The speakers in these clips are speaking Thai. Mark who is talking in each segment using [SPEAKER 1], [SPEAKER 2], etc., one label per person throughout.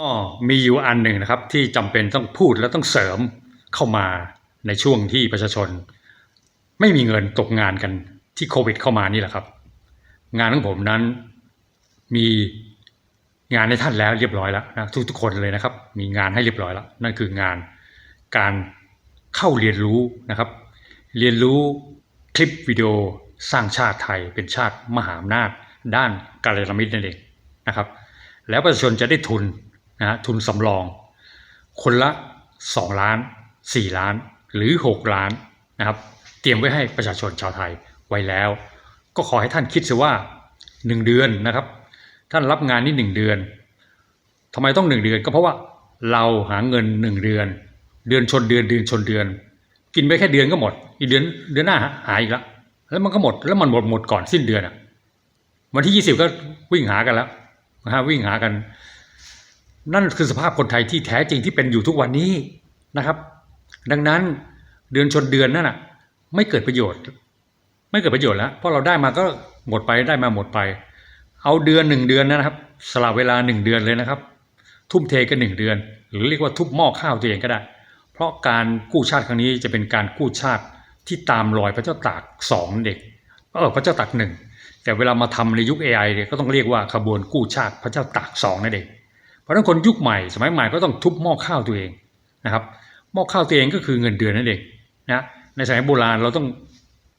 [SPEAKER 1] ก็มีอยู่อันหนึ่งนะครับที่จำเป็นต้องพูดและต้องเสริมเข้ามาในช่วงที่ประชาชน ไม่มีเงินตกงานกันที่โควิดเข้ามานี่แหละครับ งานของผมนั้นมีงานในท่านแล้วเรียบร้อยแล้วนะทุกๆคนเลยนะครับ มีงานให้เรียบร้อยแล้วนั่นคืองานการเข้าเรียนรู้นะครับ เรียนรู้คลิปวิดีโอสร้างชาติไทยเป็นชาติมหาอำนาจด้านการเนมิตนั่นเองนะครับ แล้วประชาชนจะได้ทุน นะฮะทุนสำรอง คนละ 2 ล้าน 4 ล้าน หรือ 6 ล้านนะครับ เตรียมไว้ให้ประชาชนชาวไทยไว้แล้ว ก็ขอให้ท่านคิดซะว่า 1 เดือนนะครับ ท่านรับงานนี่ 1 เดือนทำไมต้อง 1 เดือนก็เพราะว่าเราหาเงิน 1 เดือน เดือนชนเดือนเดือนชนเดือน กินไปแค่เดือนก็หมด อีกเดือนเดือนหน้าหายอีกแล้วแล้วมันก็หมดแล้วมันหมดหมดก่อนสิ้นเดือนอะวันที่ 20 ก็วิ่งหากันแล้วนะฮะวิ่งหากัน นั่นคือสภาพคนไทยที่แท้จริงที่เป็นอยู่ทุกวันนี้นะครับ ดังนั้นเดือนชนเดือนนั่นน่ะไม่เกิดประโยชน์ ไม่เกิดประโยชน์แล้วเพราะเราได้มาก็หมดไปได้มาหมดไป เอาเดือนหนึ่งเดือนนะครับ สละเวลาหนึ่งเดือนเลยนะครับ ทุ่มเทกันหนึ่งเดือน หรือเรียกว่าทุบหม้อข้าวตัวเองก็ได้ เพราะการกู้ชาติครั้งนี้จะเป็นการกู้ชาติที่ตามรอยพระเจ้าตากสองเด็กเออพระเจ้าตากหนึ่งแต่เวลามาทำในยุค AI เนี่ยก็ต้องเรียกว่าขบวนกู้ชาติพระเจ้าตากสองนั่นเอง เพราะนั้นคนยุคใหม่สมัยใหม่ก็ต้องทุบหม้อข้าวตัวเองนะครับหม้อข้าวตัวเองก็คือเงินเดือนนั่นเองนะในสมัยโบราณเราต้อง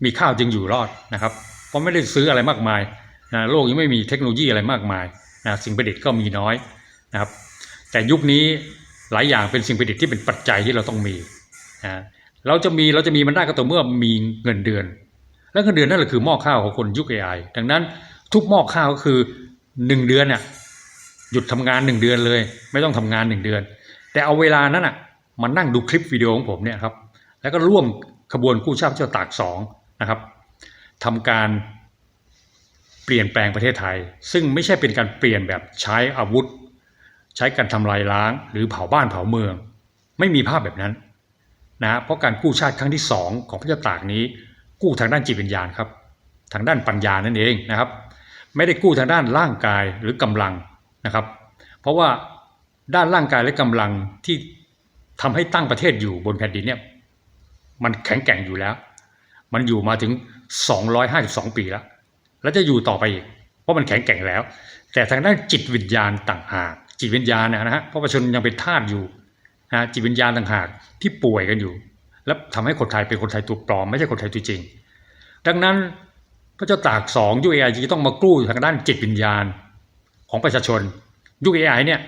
[SPEAKER 1] มีข้าวจึงอยู่รอดนะครับ เพราะไม่ได้ซื้ออะไรมากมายนะโลกยังไม่มีเทคโนโลยีอะไรมากมายนะสิ่งประดิษฐ์ก็มีน้อยนะครับ แต่ยุคนี้หลายอย่างเป็นสิ่งประดิษฐ์ที่เป็นปัจจัยที่เราต้องมีนะเราจะมีเราจะมีมันได้ก็ต่อเมื่อมีเงินเดือน และเงินเดือนนั่นแหละคือหม้อข้าวของคนยุค AI ดังนั้นทุกหม้อข้าวก็คือหนึ่งเดือนเนี่ย หยุดทำงานหนึ่งเดือนเลย ไม่ต้องทำงานหนึ่งเดือน แต่เอาเวลานั้นอะมานั่งดูคลิปวิดีโอของผมเนี่ยครับแล้วก็ร่วมขบวนกู้ชาติเจ้าตากสองนะครับทำการเปลี่ยนแปลงประเทศไทย ซึ่งไม่ใช่เป็นการเปลี่ยนแบบใช้อาวุธ ใช้การทำลายล้าง หรือเผาบ้านเผาเมือง ไม่มีภาพแบบนั้นนะเพราะการกู้ชาติครั้งที่สองของพระเจ้าตากนี้ กู้ทางด้านจิตวิญญาณครับ ทางด้านปัญญานั่นเองนะครับ ไม่ได้กู้ทางด้านร่างกายหรือกำลัง นะครับ เพราะว่าด้านร่างกายและกำลังที่ทำให้ตั้งประเทศอยู่บนแผ่นดินเนี่ยมันแข็งแกร่งอยู่แล้ว มันอยู่มาถึง 252 ปีแล้ว แล้วจะอยู่ต่อไปอีก เพราะมันแข็งแกร่งแล้ว แต่ทางด้านจิตวิญญาณต่างหาก จิตวิญญาณนะฮะเพราะประชาชนยังเป็นทาสอยู่นะจิตวิญญาณต่างหากที่ป่วยกันอยู่ แล้วทำให้คนไทยเป็นคนไทยตัวปลอม ไม่ใช่คนไทยตัวจริง ดังนั้นพระเจ้าตากสองยุเอไอจะต้องมากู้ทางด้านจิตวิญญาณ ของประชาชน ยุคเอไอเนี่ย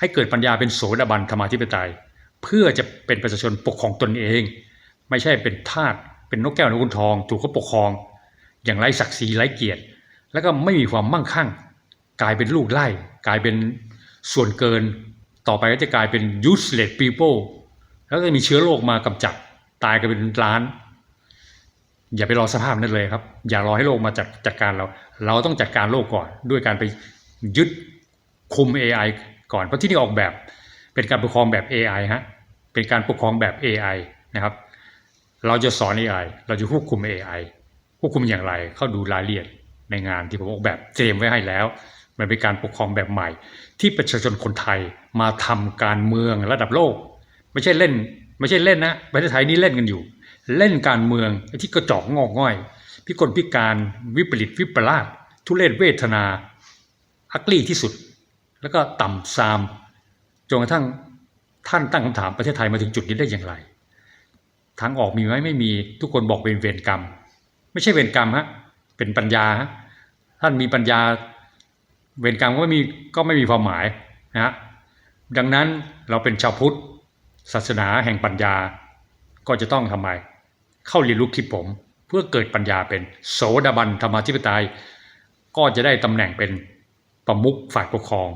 [SPEAKER 1] ให้เกิดปัญญาเป็นโสดาบันธรรมาธิปไตย เพื่อจะเป็นประชาชนปกครองตนเอง ไม่ใช่เป็นทาสเป็นนกแก้วนกขุนทอง ถูกเขาปกครอง อย่างไร้ศักดิ์ศรีไร้เกียรติ แล้วก็ไม่มีความมั่งคั่ง กลายเป็นลูกไล่กลายเป็นส่วนเกิน ต่อไปก็จะกลายเป็น useless people แล้วก็มีเชื้อโรคมากำจัดตายกันเป็นล้าน อย่าไปรอสภาพนั้นเลยครับ อย่ารอให้โลกมาจัดจัดการเรา เราต้องจัดการโลกก่อนด้วยการไป ยึดคุม AI ก่อน เพราะที่นี่ออกแบบเป็นการปกครองแบบ AI ฮะเป็นการปกครองแบบ AI นะครับ เราจะสอน AI เราจะควบคุม AI ควบคุมอย่างไร เข้าดูรายละเอียดในงานที่ผมออกแบบเตรียมไว้ให้แล้ว มันเป็นการปกครองแบบใหม่ ที่ประชาชนคนไทยมาทำการเมืองระดับโลก ไม่ใช่เล่น ไม่ใช่เล่นนะประเทศไทยนี่เล่นกันอยู่ เล่นการเมืองไอที่กระจอกงอกง่อย พิกลพิการวิปริตวิปลาสทุเรศเวทนา อักลี่ที่สุด แล้วก็ต่ำซามจนกระทั่งท่านตั้งคำถามประเทศไทยมาถึงจุดนี้ได้อย่างไร ทางออกมีไหมไม่มีทุกคนบอกเป็นเวรกรรม ไม่ใช่เวรกรรมฮะเป็นปัญญาฮะท่านมีปัญญาเวรกรรมก็ไม่มีก็ไม่มีความหมายนะฮะดังนั้นเราเป็นชาวพุทธ ศาสนาแห่งปัญญาก็จะต้องทำไม เข้าเรียนรู้คลิปผม เพื่อเกิดปัญญาเป็นโสดาบันธรรมาธิปไตย ก็จะได้ตำแหน่งเป็น ประมุขฝ่ายปกครอง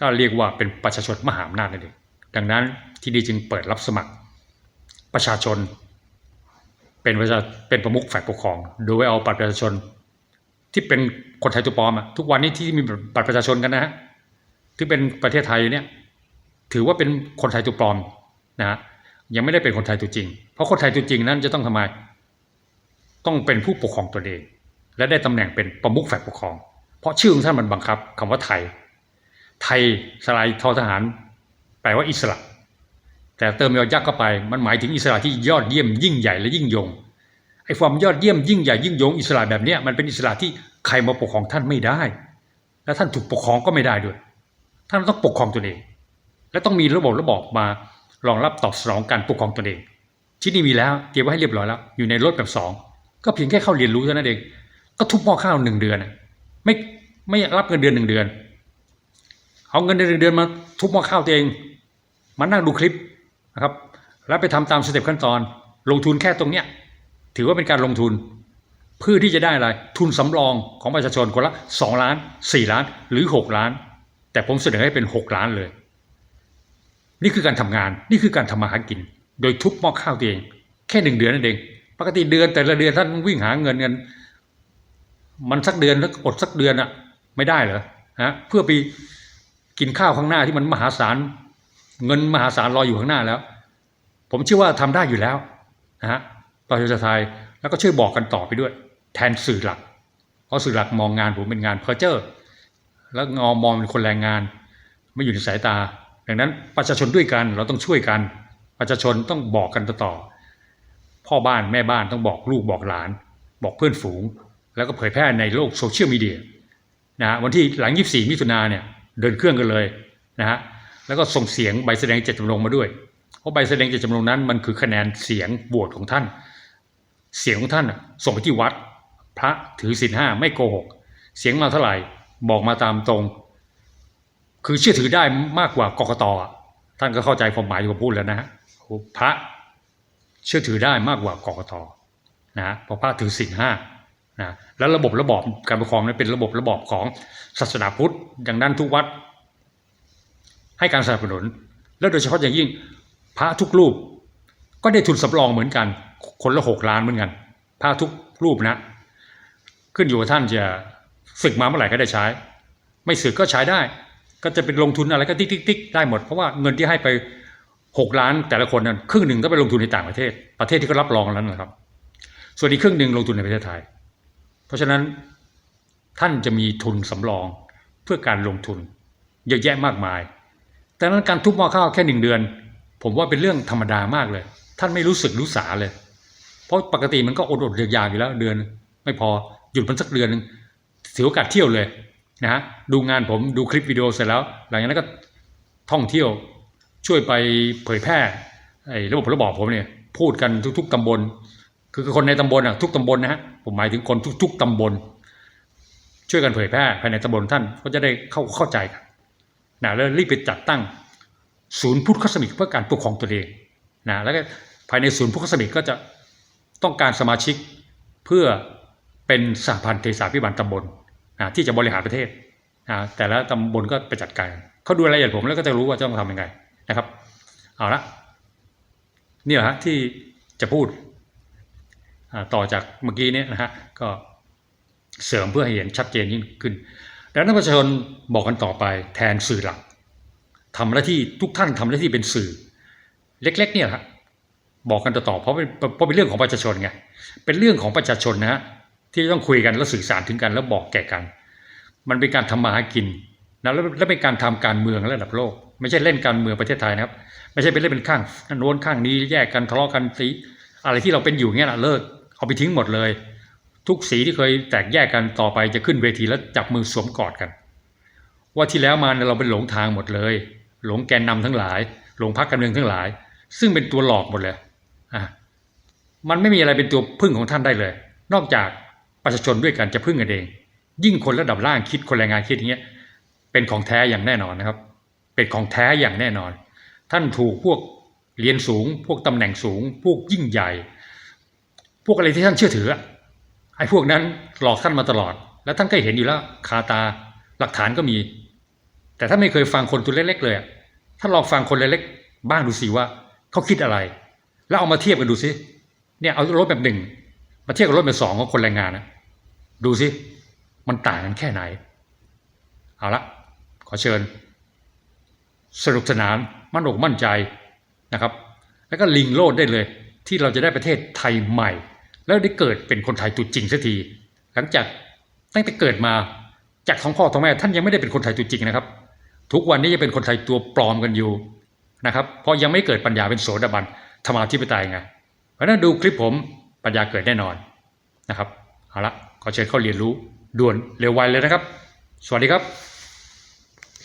[SPEAKER 1] ก็เรียกว่าเป็นประชาชนมหาอำนาจนั่นเองดังนั้นที่ดีจึงเปิดรับสมัครประชาชน เป็นประชาเป็นประมุขฝ่ายปกครอง โดยเอาบัตรประชาชนที่เป็นคนไทยตัวปลอมอะทุกวันนี้ที่มีบัตรประชาชนกันนะฮะที่เป็นประเทศไทยเนี่ยถือว่าเป็นคนไทยตัวปลอมนะฮะยังไม่ได้เป็นคนไทยตัวจริง เพราะคนไทยตัวจริงนั้นจะต้องทำไมต้องเป็นผู้ปกครองตนเอง และได้ตำแหน่งเป็นประมุขฝ่ายปกครอง เพราะชื่อของท่านมันบังคับคำว่าไทย ไทยสลายทอทหาร แปลว่าอิสระ แต่เติมยอยักษ์เข้าไป มันหมายถึงอิสระที่ยอดเยี่ยมยิ่งใหญ่และยิ่งยงไอ้ความยอดเยี่ยมยิ่งใหญ่ยิ่งยงอิสระแบบนี้มันเป็นอิสระที่ใครมาปกครองท่านไม่ได้ และท่านถูกปกครองก็ไม่ได้ด้วย ท่านต้องปกครองตนเอง และต้องมีระบบระบอบมารองรับตอบสนองการปกครองตนเอง ที่นี่มีแล้วเตรียมไว้ให้เรียบร้อยแล้ว อยู่ในรถแบบสองก็เพียงแค่เข้าเรียนรู้เท่านั้นเอง ก็ทุบหม้อข้าวหนึ่งเดือน น่ไม่ไม่รับเงินเดือนหนึ่งเดือน เอาเงินเดือนหนึ่งเดือนมาทุบหม้อข้าวตัวเองมานั่งดูคลิปนะครับ แล้วไปทำตามสเต็ปขั้นตอน ลงทุนแค่ตรงเนี้ยถือว่าเป็นการลงทุนเพื่อที่จะได้อะไรทุนสำรองของประชาชนคนละสองล้านสี่ล้านหรือหกล้าน แต่ผมเสนอให้เป็นหกล้านเลย นี่คือการทำงานนี่คือการทำมาหากิน โดยทุบหม้อข้าวตัวเอง แค่หนึ่งเดือนนั่นเอง ปกติเดือนแต่ละเดือนท่านวิ่งหาเงินเงิน มันสักเดือนแล้วอดสักเดือนอะไม่ได้เหรอฮะเพื่อไปกินข้าวข้างหน้าที่มันมหาศาลเงินมหาศาลรออยู่ข้างหน้าแล้ว ผมเชื่อว่าทำได้อยู่แล้วนะฮะประชาชนไทยแล้วก็ช่วยบอกกันต่อไปด้วย แทนสื่อหลัก เพราะสื่อหลักมองงานผมเป็นงานเพอร์เจอร์ แล้วงอมองเป็นคนแรงงาน ไม่อยู่ในสายตา ดังนั้นประชาชนด้วยกันเราต้องช่วยกัน ประชาชนต้องบอกกันต่อ พ่อบ้านแม่บ้านต้องบอกลูกบอกหลาน บอกเพื่อนฝูง แล้วก็เผยแพร่ในโลกโซเชียลมีเดียนะฮะวันที่หลัง 24 มิถุนาเนี่ยเดินเครื่องกันเลยนะฮะแล้วก็ส่งเสียงใบแสดงเจตจำนงมาด้วย เพราะใบแสดงเจตจำนงนั้นมันคือคะแนนเสียงโหวตของท่าน เสียงของท่านส่งไปที่วัด พระถือศีลห้าไม่โกหก เสียงมาเท่าไหร่บอกมาตามตรง คือเชื่อถือได้มากกว่ากกตท่านก็เข้าใจความหมายที่ผมพูดแล้วนะฮะพระเชื่อถือได้มากกว่ากกตนะฮะเพราะพระถือศีลห้า นะแล้วระบบระบอบการปกครองนั้นเป็นระบบระบอบของศาสนาพุทธอย่างนั้นทุกวัด ให้การสนับสนุน แล้วโดยเฉพาะอย่างยิ่งพระทุกรูป ก็ได้ทุนสำรองเหมือนกัน คนละหกล้านเหมือนกันพระทุกรูปนะ ขึ้นอยู่กับท่านจะศึกมาเมื่อไหร่ก็ได้ใช้ ไม่ศึกก็ใช้ได้ ก็จะเป็นลงทุนอะไรก็ติ๊กติ๊กติ๊กได้หมดเพราะว่าเงินที่ให้ไปหกล้านแต่ละคนนั้นครึ่งหนึ่งก็ไปลงทุนในต่างประเทศ ประเทศที่เขารับรองแล้วนะครับ ส่วนอีกครึ่งหนึ่งลงทุนในประเทศไทย เพราะฉะนั้นท่านจะมีทุนสำรองเพื่อการลงทุน เยอะแยะมากมาย แต่นั้นการทุบหม้อข้าวแค่หนึ่งเดือน ผมว่าเป็นเรื่องธรรมดามากเลย ท่านไม่รู้สึกรู้สาเลย เพราะปกติมันก็อดอดๆอยากๆอยู่แล้วเดือน ไม่พอหยุดมันสักเดือนหนึงถือโอกาสเที่ยวเลยนะฮะดูงานผมดูคลิปวิดีโอเสร็จแล้ว หลังจากนั้นก็ท่องเที่ยวช่วยไปเผยแพร่ไอ้ระบบระบอบผมเนี่ยพูดกันทุก ๆตำบล คือคนในตำบลอะทุกตำบลนะฮะผมหมายถึงคนทุก ๆตำบล ช่วยกันเผยแพร่ภายในตำบลท่านก็จะได้เข้าเข้าใจกันนะแล้วรีบไปจัดตั้งศูนย์พุทธคสมิกเพื่อการปกครองตนเองนะแล้วก็ภายในศูนย์พุทธคสมิกก็จะต้องการสมาชิกเพื่อเป็นสหพันธ์เทศาพิบาลตำบลนะที่จะบริหารประเทศนะแต่ละตำบลก็ไปจัดการเขาดูรายละเอียดผมแล้วก็จะรู้ว่าจะต้องทำยังไงนะครับเอาละนี่แหละฮะที่จะพูด ต่อจากเมื่อกี้เนี้นะฮะก็เสริมเพื่อให้เห็นชัดเจนยิ่งขึ้นดังนั้นประชาชนบอกกันต่อไปแทนสื่อหลักทำหน้าที่ทุกท่านทำหน้าที่เป็นสื่อ เล็ก ๆ เนี่ยครบอกกันต่อๆเพราะเป็นเพราะเป็นเรื่องของประชาชนไงเป็นเรื่องของประชาชนนะฮะที่ต้องคุยกันแล้วสื่อสารถึงกันแล้วบอกแก่กัน มันเป็นการทำมาหากินนะแล้วแล้วเป็นการทำการเมืองระดับโลก ไม่ใช่เล่นการเมืองประเทศไทยนะครับ ไม่ใช่เป็นเล่นเป็นข้างโน้นข้างนี้แยกกันทะเลาะกันสีอะไรที่เราเป็นอยู่เงี้ยนะเลิก เอาไปทิ้งหมดเลย ทุกสีที่เคยแตกแยกกันต่อไปจะขึ้นเวทีแล้วจับมือสวมกอดกัน ว่าที่แล้วมาเราเป็นหลงทางหมดเลย หลงแกนนำทั้งหลาย หลงพรรคการเมืองทั้งหลาย ซึ่งเป็นตัวหลอกหมดเลยอะมันไม่มีอะไรเป็นตัวพึ่งของท่านได้เลย นอกจากประชาชนด้วยกันจะพึ่งกันเอง ยิ่งคนระดับล่างคิดคนแรงงานคิดอย่างเงี้ยเป็นของแท้อย่างแน่นอนนะครับ เป็นของแท้อย่างแน่นอน ท่านถูกพวกเรียนสูง พวกตำแหน่งสูง พวกยิ่งใหญ่ พวกอะไรที่ท่านเชื่อถืออะไอ้พวกนั้นหลอกท่านมาตลอด แล้วท่านก็เห็นอยู่แล้วคาตาหลักฐานก็มี แต่ถ้าไม่เคยฟังคนตัวเล็กๆเลยอะถ้าลองฟังคนเล็กๆบ้างดูสิว่าเขาคิดอะไร แล้วเอามาเทียบกันดูสิเนี่ยเอารถแบบหนึ่งมาเทียบกับรถแบบสองของคนแรงงานนะดูสิมันต่างกันแค่ไหน เอาละขอเชิญ สนุกสนานมั่นอกมั่นใจนะครับ แล้วก็ลิงโลดได้เลย ที่เราจะได้ประเทศไทยใหม่ แล้วได้เกิดเป็นคนไทยตัวจริงสักที หลังจากตั้งแต่เกิดมาจากท้องพ่อท้องแม่ท่านยังไม่ได้เป็นคนไทยตัวจริงนะครับ ทุกวันนี้ยังเป็นคนไทยตัวปลอมกันอยู่นะครับเพราะยังไม่เกิดปัญญาเป็นโสดาบันธรรมาธิปไตยไงเพราะฉะนั้นดูคลิปผมปัญญาเกิดแน่นอนนะครับเอาละขอเชิญเข้าเรียนรู้ด่วนเร็วไวเลยนะครับ สวัสดีครับ